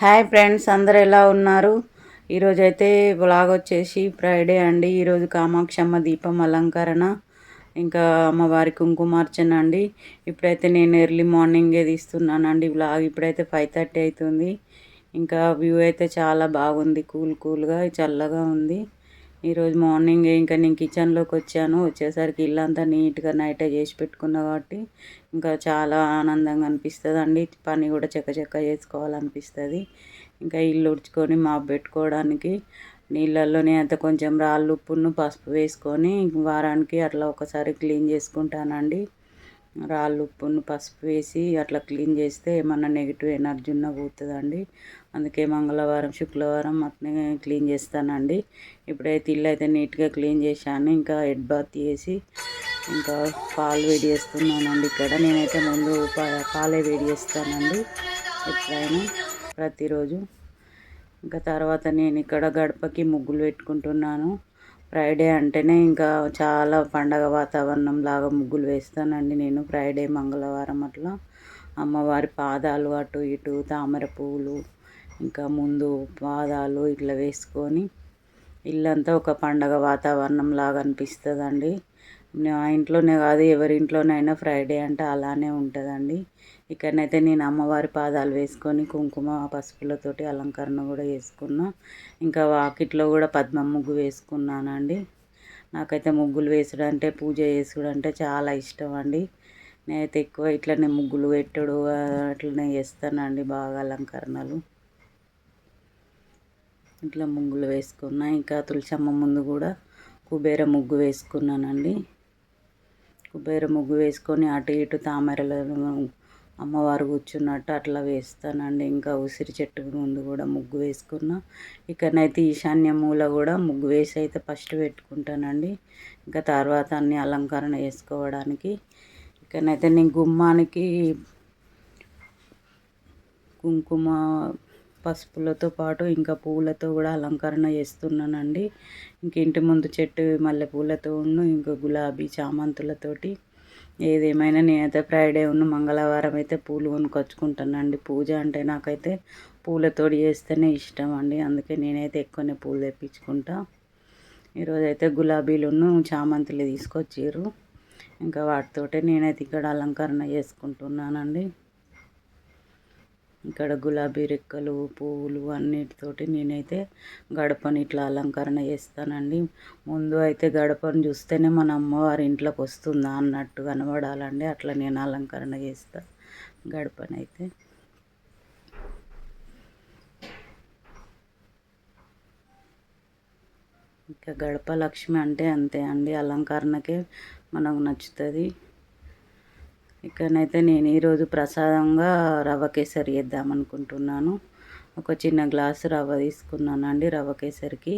Hi friends అందరు ఎలా ఉన్నారు? ఈరోజు అయితే బ్లాగ్ వచ్చేసి ఫ్రైడే అండి. ఈరోజు కామాక్షమ్మ దీపం అలంకరణ ఇంకా అమ్మవారి కుంకుమార్చన అండి. ఇప్పుడైతే నేను ఎర్లీ మార్నింగే తీస్తున్నానండి బ్లాగ్ ఇప్పుడైతే ఫైవ్ థర్టీ అవుతుంది. ఇంకా వ్యూ అయితే చాలా బాగుంది కూల్ కూల్గా చల్లగా ఉంది. ఈరోజు మార్నింగ్ ఇంకా నేను కిచెన్లోకి వచ్చాను. వచ్చేసరికి ఇల్లంతా నీట్గా నైటే చేసి పెట్టుకున్నా కాబట్టి ఇంకా చాలా ఆనందంగా అనిపిస్తుంది అండి పని కూడా చెక్క చెక్క చేసుకోవాలనిపిస్తుంది. ఇంకా ఇల్లు ఉడ్చుకొని మాపు పెట్టుకోవడానికి నీళ్ళల్లోనే అంత కొంచెం రాళ్ళు ఉప్పును పసుపు వేసుకొని వారానికి అట్లా ఒకసారి క్లీన్ చేసుకుంటానండి. రాళ్ళు ఉప్పును పసుపు వేసి అట్లా క్లీన్ చేస్తే ఏమన్నా నెగిటివ్ ఎనర్జీ ఉన్న పోతుందండి. అందుకే మంగళవారం శుక్రవారం అట్నే క్లీన్ చేస్తానండి. ఇప్పుడైతే ఇల్లు అయితే నీట్గా క్లీన్ చేశాను. ఇంకా హెడ్ బాత్ చేసి ఇంకా పాలు వేడి చేస్తున్నానండి ఇక్కడ. నేనైతే ముందు పాలే వేడి చేస్తానండి ఎప్పుడైనా ప్రతిరోజు. ఇంకా తర్వాత నేను ఇక్కడ గడపకి ముగ్గులు పెట్టుకుంటున్నాను. ఫ్రైడే అంటేనే ఇంకా చాలా పండగ వాతావరణం లాగా ముగ్గులు వేస్తానండి నేను. ఫ్రైడే మంగళవారం అట్లా అమ్మవారి పాదాలు అటు ఇటు తామర పువ్వులు ఇంకా ముందు పాదాలు ఇట్లా వేసుకొని ఇల్లంతా ఒక పండగ వాతావరణం లాగా అనిపిస్తుందండి. నా ఇంట్లోనే కాదు ఎవరి ఇంట్లోనైనా ఫ్రైడే అంటే అలానే ఉంటుందండి. ఇక్కడనైతే నేను అమ్మవారి పాదాలు వేసుకొని కుంకుమ పసుపులతోటి అలంకరణ కూడా చేసుకున్నా. ఇంకా వాకిట్లో కూడా పద్మ ముగ్గు వేసుకున్నానండి. నాకైతే ముగ్గులు వేసుడు అంటే పూజ చేసుడు అంటే చాలా ఇష్టం అండి. నేనైతే ఎక్కువ ఇట్లనే ముగ్గులు పెట్టుడు అట్లనే చేస్తానండి బాగా అలంకరణలు. ఇట్లా ముగ్గులు వేసుకున్నా. ఇంకా తులసమ్మ ముందు కూడా కుబేర ముగ్గు వేసుకున్నానండి. కుబేర ముగ్గు వేసుకొని అటు ఇటు తామరలను అమ్మవారు కూర్చున్నట్టు అట్లా వేస్తానండి. ఇంకా ఉసిరి చెట్టు ముందు కూడా ముగ్గు వేసుకున్నా. ఇక్కడనైతే ఈశాన్య మూల కూడా ముగ్గు వేసి అయితే ఫస్ట్ పెట్టుకుంటానండి. ఇంకా తర్వాత అన్ని అలంకరణ చేసుకోవడానికి. ఇక్కడనైతే నేను గుమ్మానికి కుంకుమ పసుపులతో పాటు ఇంకా పూలతో కూడా అలంకరణ చేస్తున్నానండి. ఇంక ఇంటి ముందు చెట్టు మల్లెపూలతో ఉన్న ఇంకా గులాబీ చామంతులతోటి. ఏదేమైనా నేనైతే ఫ్రైడే ఉన్న మంగళవారం అయితే పూలు కొనుక్కొచ్చుకుంటానండి. పూజ అంటే నాకైతే పూలతోటి చేస్తేనే ఇష్టం అండి అందుకే నేనైతే ఎక్కువనే పూలు తెప్పించుకుంటా. ఈరోజైతే గులాబీలును చామంతులు తీసుకొచ్చారు ఇంకా వాటితోటే నేనైతే ఇక్కడ అలంకరణ చేసుకుంటున్నానండి. ఇక్కడ గులాబీ రెక్కలు పువ్వులు అన్నిటితోటి నేనైతే గడపని ఇట్లా అలంకరణ చేస్తానండి. ముందు అయితే గడపను చూస్తేనే మన అమ్మవారి ఇంట్లోకి వస్తుందా అన్నట్టు కనబడాలండి. అట్లా నేను అలంకరణ చేస్తా గడపనైతే. ఇంకా గడప లక్ష్మి అంటే అంతే అండి. అలంకరణకే మనకు నచ్చుతుంది. ఇక్కడనైతే నేను ఈరోజు ప్రసాదంగా రవ్వ కేసరి చేద్దాం అనుకుంటున్నాను. ఒక చిన్న గ్లాసు రవ్వ తీసుకున్నానండి రవ్వ కేసరికి.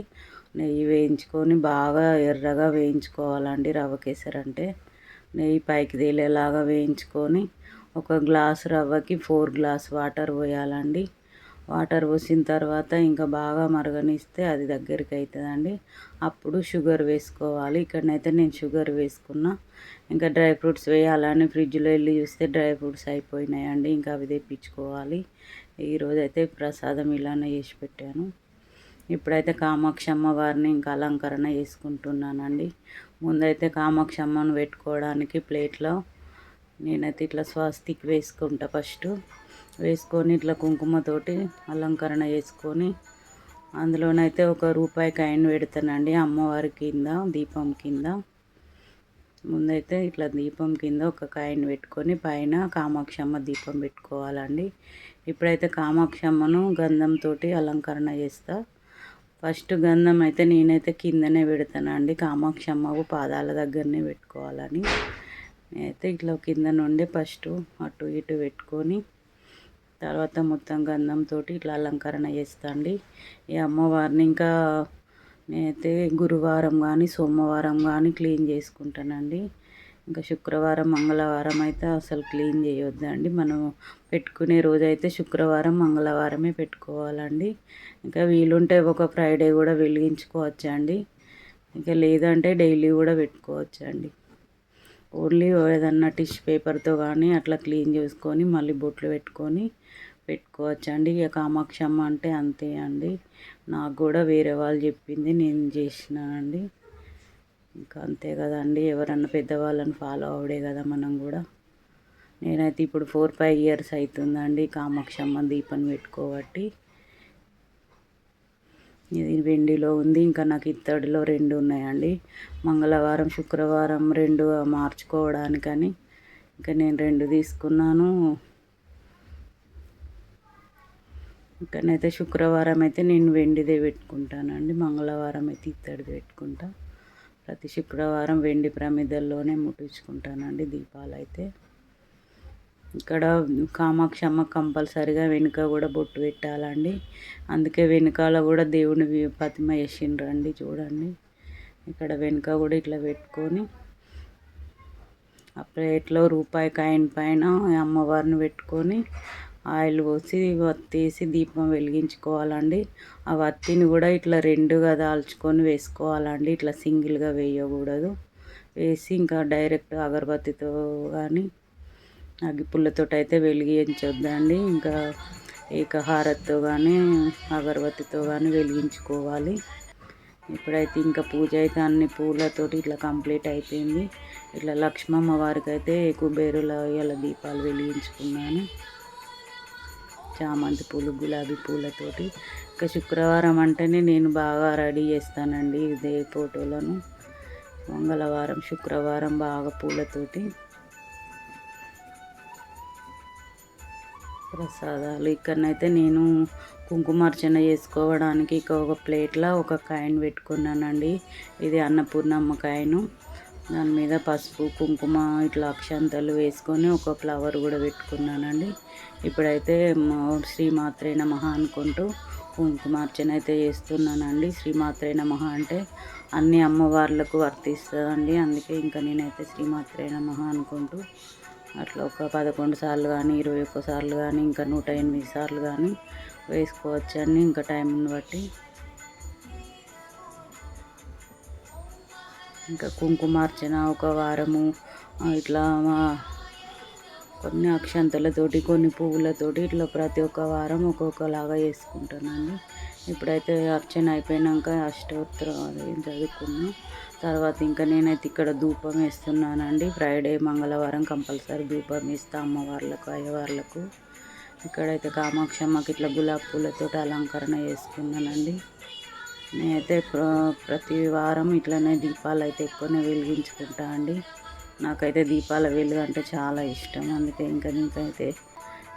నెయ్యి వేయించుకొని బాగా ఎర్రగా వేయించుకోవాలండి రవ్వ కేసరి అంటే. నెయ్యి పైకి తేలేలాగా వేయించుకొని ఒక గ్లాసు రవ్వకి ఫోర్ గ్లాస్ వాటర్ పోయాలండి. వాటర్ పోసిన తర్వాత ఇంకా బాగా మరగనిస్తే అది దగ్గరికి అవుతుందండి అప్పుడు షుగర్ వేసుకోవాలి. ఇక్కడనైతే నేను షుగర్ వేసుకున్నా. ఇంకా డ్రై ఫ్రూట్స్ వేయాలని ఫ్రిడ్జ్లో వెళ్ళి చూస్తే డ్రై ఫ్రూట్స్ అయిపోయినాయండి. ఇంకా అవి తెప్పించుకోవాలి. ఈరోజు అయితే ప్రసాదం ఇలానే చేసి పెట్టాను. ఇప్పుడైతే కామాక్షమ్మ వారిని ఇంకా అలంకరణ చేసుకుంటున్నానండి. ముందైతే కామాక్షమ్మను పెట్టుకోవడానికి ప్లేట్లో నేనైతే ఇట్లా స్వాస్తిక్ వేసుకుంటా ఫస్ట్. వేసుకొని ఇట్లా కుంకుమతోటి అలంకరణ చేసుకొని అందులోనైతే ఒక రూపాయి కాయిన్ పెడతానండి అమ్మవారి కింద దీపం కింద. ముందైతే ఇట్లా దీపం కింద ఒక కాయిన్ పెట్టుకొని పైన కామాక్షమ్మ దీపం పెట్టుకోవాలండి. ఇప్పుడైతే కామాక్షమ్మను గంధంతో అలంకరణ చేస్తా. ఫస్ట్ గంధం అయితే నేనైతే కిందనే పెడతానండి కామాక్షమ్మకు పాదాల దగ్గరనే పెట్టుకోవాలని. నేనైతే ఇట్లా కింద నుండి ఫస్ట్ అటు ఇటు పెట్టుకొని తర్వాత మొత్తం గంధంతో ఇట్లా అలంకరణ చేస్తాండి. ఈ అమ్మవారిని ఇంకా నేనైతే గురువారం కానీ సోమవారం కానీ క్లీన్ చేసుకుంటానండి. ఇంకా శుక్రవారం మంగళవారం అయితే అసలు క్లీన్ చేయొద్దండి. మనం పెట్టుకునే రోజైతే శుక్రవారం మంగళవారమే పెట్టుకోవాలండి. ఇంకా వీలుంటే ఒక ఫ్రైడే కూడా వెలిగించుకోవచ్చండి. ఇంకా లేదంటే డైలీ కూడా పెట్టుకోవచ్చండి. ఓన్లీ ఏదన్నా టిష్యూ పేపర్తో కానీ అట్లా క్లీన్ చేసుకొని మళ్ళీ బొట్లు పెట్టుకొని పెట్టుకోవచ్చండి. ఇక కామాక్షమ్మ అంటే అంతే అండి. నాకు కూడా వేరే వాళ్ళు చెప్పింది నేను చేసినానండి ఇంకా అంతే కదండి. ఎవరన్నా పెద్దవాళ్ళని ఫాలో అవడే కదా మనం కూడా. నేనైతే ఇప్పుడు ఫోర్ ఫైవ్ ఇయర్స్ అవుతుందండి కామాక్షమ్మ దీపం పెట్టుకోబట్టి. ఇది వెండిలో ఉంది. ఇంకా నాకు ఇత్తడిలో రెండు ఉన్నాయండి. మంగళవారం శుక్రవారం రెండు మార్చుకోవడానికని ఇంకా నేను రెండు తీసుకున్నాను. ఇక్కడనైతే శుక్రవారం అయితే నేను వెండిదే పెట్టుకుంటానండి. మంగళవారం అయితే ఇత్తడిది పెట్టుకుంటా. ప్రతి శుక్రవారం వెండి ప్రమిదల్లోనే ముట్టించుకుంటానండి దీపాలు అయితే. ఇక్కడ కామాక్షమ్మ కంపల్సరిగా వెనుక కూడా బొట్టు పెట్టాలండి. అందుకే వెనుకాల కూడా దేవుని ప్రతిమ వేసిండ్రండి చూడండి. ఇక్కడ వెనుక కూడా ఇట్లా పెట్టుకొని ఆ ప్లేట్లో రూపాయి కాయిన్ పైన అమ్మవారిని పెట్టుకొని ఆయిల్ పోసి వత్తేసి దీపం వెలిగించుకోవాలండి. ఆ వత్తిని కూడా ఇట్లా రెండుగా దాల్చుకొని వేసుకోవాలండి. ఇట్లా సింగిల్గా వేయకూడదు. వేసి ఇంకా డైరెక్ట్ అగరబత్తితో కానీ అగ్గిపుల్లతో అయితే వెలిగించొద్దండి ఇంకా ఏకహారత్తో కానీ అగరబత్తితో కానీ వెలిగించుకోవాలి. ఇప్పుడైతే ఇంకా పూజ అయితే అన్ని పూలతోటి ఇట్లా కంప్లీట్ అయిపోయింది. ఇట్లా లక్ష్మమ్మ వారికి అయితే కుబేరుల ఇలా దీపాలు వెలిగించుకున్నాను. చామంతి పూలు గులాబీ పూలతోటి. ఇంకా శుక్రవారం అంటేనే నేను బాగా రెడీ చేస్తానండి ఇదే ఫోటోలను. మంగళవారం శుక్రవారం బాగా పూలతోటి. ప్రసాదాలు. ఇక్కడనైతే నేను కుంకుమార్చన చేసుకోవడానికి ఒక ప్లేట్లో ఒక కాయిన్ పెట్టుకున్నానండి. ఇది అన్నపూర్ణమ్మ కాయను. దాని మీద పసుపు కుంకుమ ఇట్లా అక్షంతలు వేసుకొని ఒక ఫ్లవర్ కూడా పెట్టుకున్నానండి. ఇప్పుడైతే శ్రీమాత్రే నమః అనుకుంటూ కుంకుమార్చన అయితే చేస్తున్నానండి. శ్రీమాత్రే నమః అంటే అన్ని అమ్మవార్లకు వర్తిస్తుందండి. అందుకే ఇంకా నేనైతే శ్రీమాత్రే నమః అనుకుంటూ అట్లా ఒక పదకొండు సార్లు కానీ ఇరవై ఒక్క సార్లు కానీ ఇంకా నూట ఎనిమిది సార్లు కానీ వేసుకోవచ్చండి ఇంకా టైంని బట్టి. ఇంకా కుంకుమార్చన ఒక వారము ఇట్లా కొన్ని అక్షంతలతోటి కొన్ని పువ్వులతోటి ఇట్లా ప్రతి ఒక్క వారం ఒక్కొక్కలాగా వేసుకుంటానండి. ఇప్పుడైతే అర్చన అయిపోయినాక అష్టోత్తరం చదువుకున్నాం. తర్వాత ఇంకా నేనైతే ఇక్కడ ధూపం వేస్తున్నానండి. ఫ్రైడే మంగళవారం కంపల్సరీ ధూపం ఇస్తాను అమ్మవార్లకు అయ్యవార్లకు. ఇక్కడైతే కామాక్షమ్మకి ఇట్లా గులాబీ పూలతో అలంకరణ చేసుకున్నానండి నేనైతే ప్రతి వారం ఇట్లనే దీపాలు అయితే ఎక్కువనే వెలిగించుకుంటా అండి. నాకైతే దీపాల వెలుగు అంటే చాలా ఇష్టం. అందుకే ఇంకా నీకైతే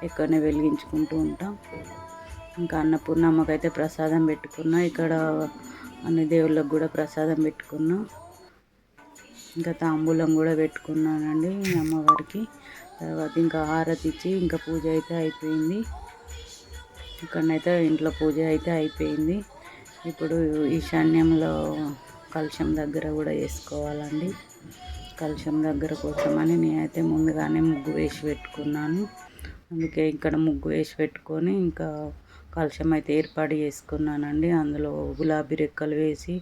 ఎక్కువనే వెలిగించుకుంటూ ఉంటాం. ఇంకా అన్నపూర్ణమ్మకైతే ప్రసాదం పెట్టుకున్నా. ఇక్కడ అన్ని దేవుళ్ళకి కూడా ప్రసాదం పెట్టుకున్నా. ఇంకా తాంబూలం కూడా పెట్టుకున్నానండి అమ్మవారికి. తర్వాత ఇంకా హారతి ఇచ్చి ఇంకా పూజ అయితే అయిపోయింది. ఇక్కడనైతే ఇంట్లో పూజ అయితే అయిపోయింది. ఇప్పుడు ఈశాన్యంలో కలుషం దగ్గర కూడా వేసుకోవాలండి. కలశం దగ్గర కోసమని నేనైతే ముందుగానే ముగ్గు వేసి పెట్టుకున్నాను. అందుకే ఇక్కడ ముగ్గు వేసి పెట్టుకొని ఇంకా కలశం అయితే ఏర్పాటు చేసుకున్నానండి. అందులో గులాబీ రెక్కలు వేసి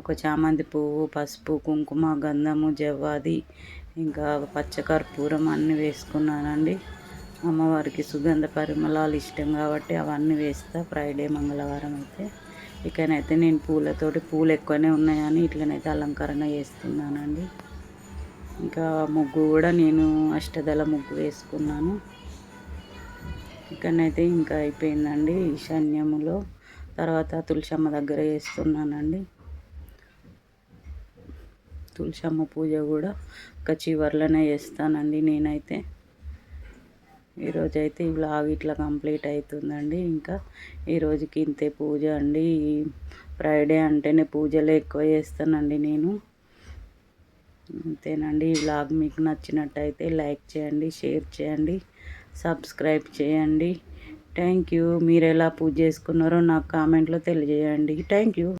ఒక చామంతి పువ్వు పసుపు కుంకుమ గంధము జవ్వాది ఇంకా పచ్చకర్పూరం అన్నీ వేసుకున్నానండి. అమ్మవారికి సుగంధ పరిమళాలు ఇష్టం కాబట్టి అవన్నీ వేస్తా. ఫ్రైడే మంగళవారం అయితే ఇకనైతే నేను పూలతోటి పూలు ఎక్కువనే ఉన్నాయని ఇట్లనైతే అలంకరణ చేస్తున్నానండి. ఇంకా ముగ్గు కూడా నేను అష్టదళ ముగ్గు వేసుకున్నాను. ఇక్కడనైతే ఇంకా అయిపోయిందండి ఈశాన్యములో. తర్వాత తులసమ్మ దగ్గర వేస్తున్నానండి. తులసమ్మ పూజ కూడా ఒక చివర్లోనే చేస్తానండి నేనైతే. ఈరోజైతే ఈ వ్లాగ్ ఇట్లా కంప్లీట్ అవుతుందండి ఇంకా ఈరోజుకి ఇంతే పూజ అండి. ఫ్రైడే అంటేనే పూజలు ఎక్కువ చేస్తానండి నేను. అంతేనండి. ఈ వ్లాగ్ మీకు నచ్చినట్టయితే లైక్ చేయండి షేర్ చేయండి సబ్స్క్రైబ్ చేయండి. Thank you. మీరు ఎలా పూజ చేసుకున్నారో నాకు కామెంట్లో తెలియజేయండి. Thank you.